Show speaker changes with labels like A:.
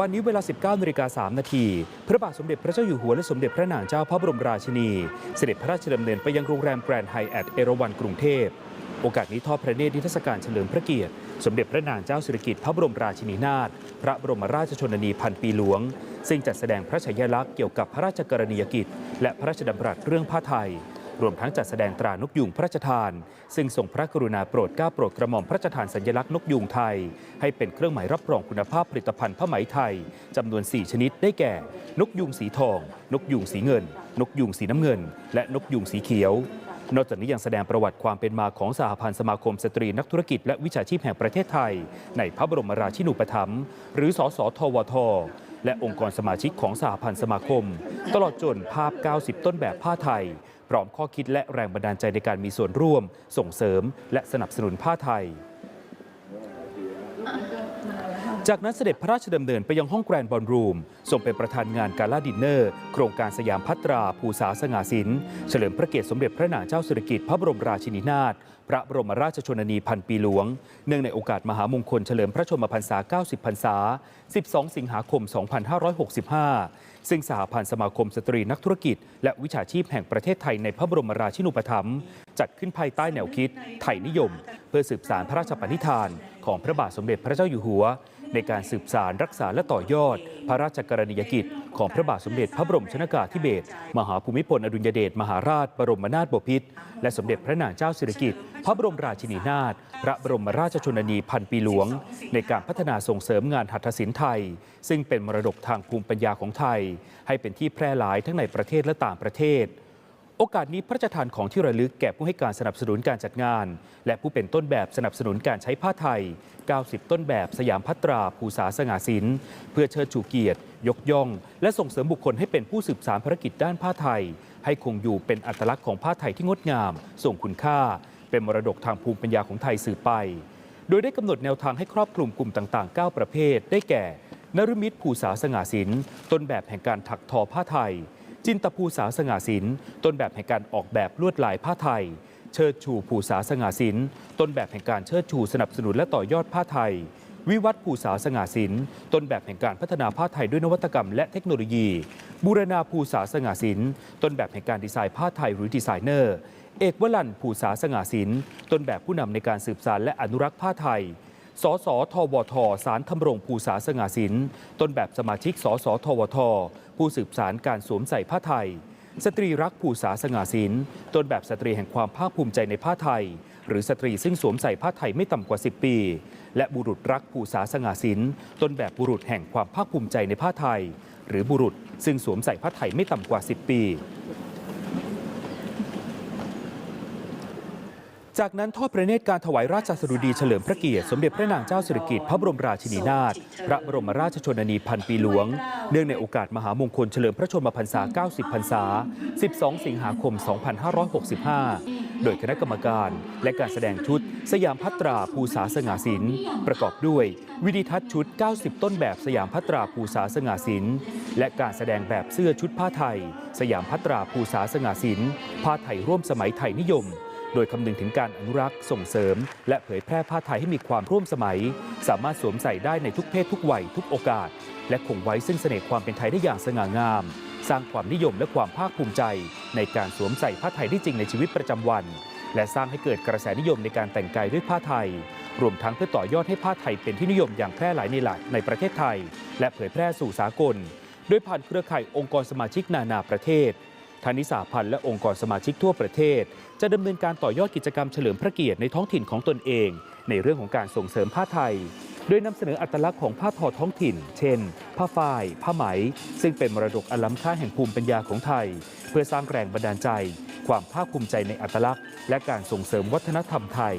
A: วันนี้เวลา 19นาฬิกา3นาที พระบาทสมเด็จพระเจ้าอยู่หัวและสมเด็จพระนางเจ้าพระบรมราชินี เสด็จพระราชดำเนินไปยังโรงแรมแกรนด์ไฮแอทเอราวันกรุงเทพ โอกาสนี้ทอดพระเนตรนิทรรศการเฉลิมพระเกียรติ สมเด็จพระนางเจ้าสิริกิติ์พระบรมราชินีนาถ พระบรมราชชนนีพันปีหลวง ซึ่งจัดแสดงพระฉายาลักษณ์เกี่ยวกับพระราชกรณียกิจ และพระราชดำรัสเรื่องผ้าไทย รวมทั้งจัดแสดงตรานกยูงพระราชทาน ซึ่งทรงพระกรุณาโปรดเกล้าโปรดกระหม่อมพระราชทานสัญลักษณ์นกยูงไทย ให้เป็นเครื่องหมายรับรองคุณภาพผลิตภัณฑ์ผ้าไหมไทยจำนวน 4 ชนิดได้แก่ นกยูงสีทอง นกยูงสีเงิน นกยูงสีน้ำเงิน และนกยูงสีเขียวนอกจากนี้ยังแสดงประวัติความเป็นมาของสหพันธ์สมาคมสตรีนักธุรกิจและวิชาชีพแห่งประเทศไทย ในพระบรมราชินูปถัมภ์หรือสสทวท และองค์กรสมาชิกของสหพันธ์สมาคม ตลอดจนภาพ 90 ต้นแบบผ้าไทย พร้อมข้อคิดและแรงบันดาลใจในการมีส่วนร่วม ส่งเสริม และสนับสนุนผ้าไทย จากนั้นเสด็จพระราชดำเนินไปยังห้องแกรนด์บอลรูมทรงเป็นประธานงานการล่าดินเนอร์ โครงการสยามพัตรา ภูษาสง่าสินเฉลิมพระเกียรติสมเด็จพระนางเจ้าสิริกิติ์พระบรมราชินีนาถพระบรมราชชนนีพันปีหลวง เนื่องในโอกาสมหามงคลเฉลิมพระชนมพรรษา 90 พรรษา 12 สิงหาคม 2565 ซึ่งสหพันธ์สมาคมสตรีนักธุรกิจ และวิชาชีพแห่งประเทศไทยในพระบรมราชินูปถัมภ์จัดขึ้นภายใต้แนวคิด ไทยนิยม เพื่อสืบสารพระราชปณิธาน ของพระบาทสมเด็จพระเจ้าอยู่หัว ในการสืบสารรักษาและต่อยอด พระราชกรณียกิจ ของพระบาทสมเด็จพระบรมชนากาธิเบศรมหาภูมิพลอดุลยเดชมหาราช บรมนาถบพิตรและสมเด็จพระนางเจ้าสิริกิติ์พระบรมราชินีนาถพระบรมราชชนนีพันปีหลวง ในการพัฒนาส่งเสริมงานหัตถศิลป์ไทย ซึ่งเป็นมรดกทางภูมิปัญญาของไทย ให้เป็นที่แพร่หลายทั้งในประเทศและต่างประเทศ โอกาสนี้พระราชทานของที่ระลึกแก่ผู้ให้การสนับสนุนการจัดงาน และผู้เป็นต้นแบบสนับสนุนการใช้ผ้าไทย 90 ต้นแบบสยามพัตราภูษาสง่าศิลป์เพื่อเชิดชูเกียรติ ยกย่อง และส่งเสริมบุคคลให้เป็นผู้สืบสานภารกิจด้านผ้าไทย ให้คงอยู่เป็นอัตลักษณ์ของผ้าไทยที่งดงามส่งคุณค่า เป็นมรดกทางภูมิปัญญาของไทยสืบไป โดยได้กำหนดแนวทางให้ครอบคลุมกลุ่มต่างๆ 9 ประเภท ได้แก่นฤมิตภูษาสง่าศิลป์ต้นแบบแห่งการถักทอผ้าไทย จินตภูษาสง่าศิลป์ต้นแบบแห่งการออกแบบลวดลายผ้าไทย เชิดชูภูษาสง่าศิลป์ต้นแบบแห่งการเชิดชูสนับสนุนและต่อยอดผ้าไทย วิวัฒน์ภูษาสง่าศิลป์ต้นแบบแห่งการพัฒนาผ้าไทยด้วยนวัตกรรมและเทคโนโลยี บูรณาภูษาสง่าศิลป์ต้นแบบแห่งการดีไซน์ผ้าไทยหรือดีไซเนอร์ เอกวลันภูษาสง่าศิลป์ต้นแบบผู้นำในการสืบสานและอนุรักษ์ผ้าไทย สสทวท สารทำรงภูษาสง่าศิลป์ต้นแบบสมาชิก สสทวท ผู้สืบสารการสวมใส่ผ้าไทย สตรีรักภูษาสง่าศิลป์ต้นแบบสตรีแห่งความภาคภูมิใจในผ้าไทย หรือสตรีซึ่งสวมใส่ผ้าไทยไม่ต่ำกว่า 10 ปี และบุรุษรักภูษาสง่าศิลป์ต้นแบบบุรุษแห่งความภาคภูมิใจในผ้าไทย หรือบุรุษซึ่งสวมใส่ผ้าไทยไม่ต่ำกว่า 10 ปี จากนั้นทอดพระเนตรการถวายราชสดุดีเฉลิมพระเกียรติ สมเด็จพระนางเจ้าสิริกิติ์พระบรมราชินีนาถพระบรมราชชนนีพันปีหลวง เนื่องในโอกาสมหามงคลเฉลิมพระชนมพรรษา 90 พรรษา 12 สิงหาคม 2565 โดยคณะกรรมการและการแสดงชุด สยามพัตราภูษาสง่าศิลป์ประกอบด้วย วิดิทัศน์ชุด 90 ต้นแบบสยามพัตราภูษาสง่าศิลป์และการแสดงแบบเสื้อชุดผ้าไทย สยามพัตราภูษาสง่าศิลป์ผ้าไทยร่วมสมัยไทยนิยม โดยคำนึงถึงการอนุรักษ์ส่งเสริม และเผยแพร่ผ้าไทยให้มีความร่วมสมัย สามารถสวมใส่ได้ในทุกเพศทุกวัยทุกโอกาส และคงไว้ซึ่งเสน่ห์ความเป็นไทยได้อย่างสง่างาม สร้างความนิยมและความภาคภูมิใจ ในการสวมใส่ผ้าไทยได้จริงในชีวิตประจำวัน และสร้างให้เกิดกระแสนิยมในการแต่งกายด้วยผ้าไทย รวมทั้งเพื่อต่อยอดให้ผ้าไทยเป็นที่นิยมอย่างแพร่หลายในหลายในประเทศไทย และเผยแพร่สู่สากล โดยผ่านเครือข่ายองค์กรสมาชิกนานาประเทศ ทานิสาพันธ์และองค์กรสมาชิกทั่วประเทศ จะดำเนินการต่อยอดกิจกรรมเฉลิมพระเกียรติในท้องถิ่นของตนเอง ในเรื่องของการส่งเสริมผ้าไทย โดยนำเสนออัตลักษณ์ของผ้าทอท้องถิ่น เช่น ผ้าฝ้าย ผ้าไหม ซึ่งเป็นมรดกอล้ำค่าแห่งภูมิปัญญาของไทย เพื่อสร้างแรงบันดาลใจ ความภาคภูมิใจในอัตลักษณ์ และการส่งเสริมวัฒนธรรมไทย